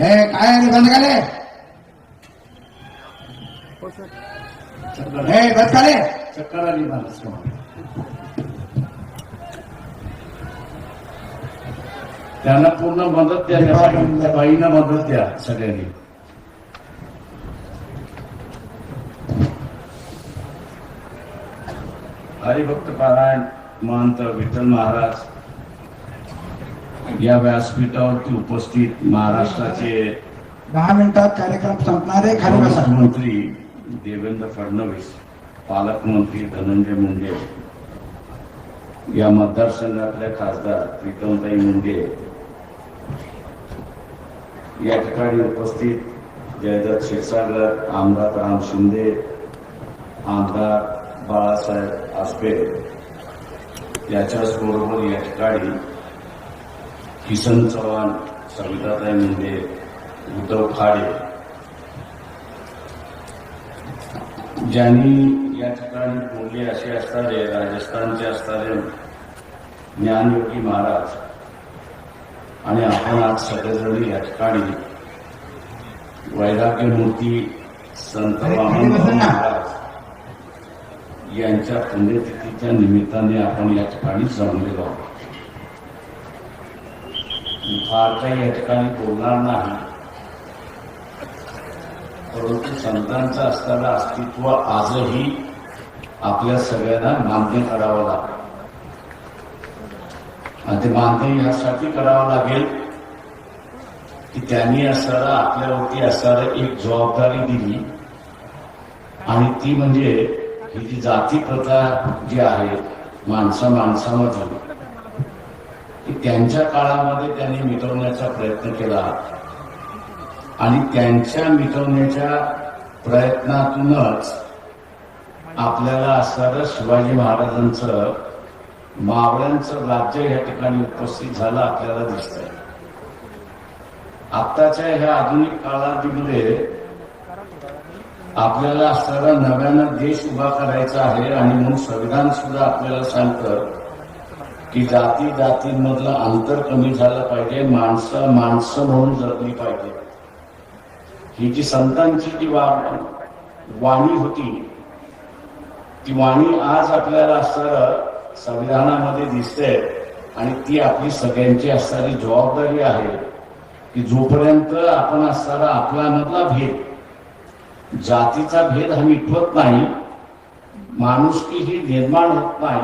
हे काय रे बंद काले हे बंद काले चक्कर आली मला त्यांना पूर्ण मदत द्या त्या त्या बाईंना मदत द्या सगळ्यांनी. हरिभक्त पारायण महंत विठ्ठल महाराज. या व्यासपीठावरती उपस्थित महाराष्ट्राचे दहा मिनिटात कार्यक्रम संपणार आहे खाली बसा. मुख्यमंत्री देवेंद्र फडणवीस पालकमंत्री धनंजय मुंडे या मतदारसंघातल्या खासदार प्रीतमताई मुंडे या ठिकाणी उपस्थित जयदत्त क्षीरसागर आमदार राम शिंदे आमदार बाळासाहेब आसबे याच्याच बरोबर या ठिकाणी किसन चव्हाण सविताताई मुंडे उद्धव खाडे. ज्यांनी या ठिकाणी बोलले असे असणारे राजस्थानचे असणारे ज्ञानयोगी महाराज. आणि आपण आज सगळेजण या ठिकाणी वैराग्य मूर्ती संत वामन महाराज यांच्या पुण्यतिथीच्या निमित्ताने आपण या ठिकाणी जमलेलो आहोत. फार काही या ठिकाणी बोलणार नाही. परंतु संतांचं असताना अस्तित्व आजही आपल्या सगळ्यांना मान्य करावं लागतं आणि ते मान्य यासाठी करावं लागेल की त्यांनी असणारा आपल्यावरती असणारा एक जबाबदारी दिली. आणि ती म्हणजे ही जी जाती प्रथा जी आहे माणसा माणसामध्ये की त्यांच्या काळामध्ये त्यांनी मिटवण्याचा प्रयत्न केला. आणि त्यांच्या मिटवण्याच्या प्रयत्नातूनच आपल्याला असणारं शिवाजी महाराजांचं मावळ्यांचं राज्य या ठिकाणी उपस्थित झालं आपल्याला दिसतंय. आत्ताच्या ह्या आधुनिक काळामध्ये आपल्याला असणारा नव्यानं देश उभा करायचा आहे आणि म्हणून संविधान सुद्धा आपल्याला सांगतं की जाती जातींमधलं अंतर कमी झालं पाहिजे माणसं माणसं म्हणून जगली पाहिजे. ही जी संतांची जी वा- वाणी होती ती वाणी आज आपल्याला असणारं संविधानामध्ये दिसते आणि ती आपली सगळ्यांची असणारी जबाबदारी आहे की जोपर्यंत आपण असणारा आपला मधला भेद जातीचा भेद हा मिटवत नाही माणुसकी ही निर्माण होत नाही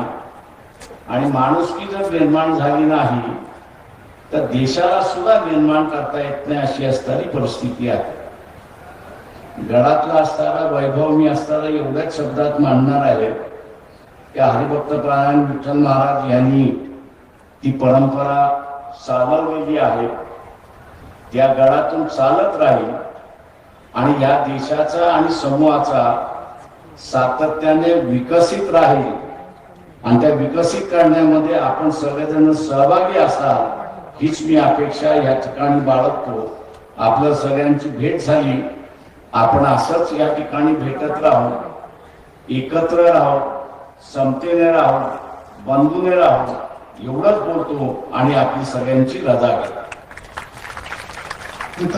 आणि माणुसकी जर निर्माण झाली नाही तर देशाला सुद्धा निर्माण करता येत नाही अशी असणारी परिस्थिती आहे. गडातला असणारा वैभव मी असणारा एवढ्याच शब्दात मांडणार आहे की हरिभक्त प्राण विठ्ठल महाराज यांनी ती परंपरा चालवलेली आहे. त्या गडातून चालत राहील आणि या देशाचा आणि समूहाचा सातत्याने विकसित राहील. आणि त्या विकसित करण्यामध्ये आपण सगळेजण सहभागी असाल हीच मी अपेक्षा या ठिकाणी बाळगतो. आपल्या सगळ्यांची भेट झाली. आपण असंच या ठिकाणी भेटत राहू. एकत्र राहू समतेने राहू बंधूने राहू एवढंच बोलतो आणि आपली सगळ्यांची रजा घेतो.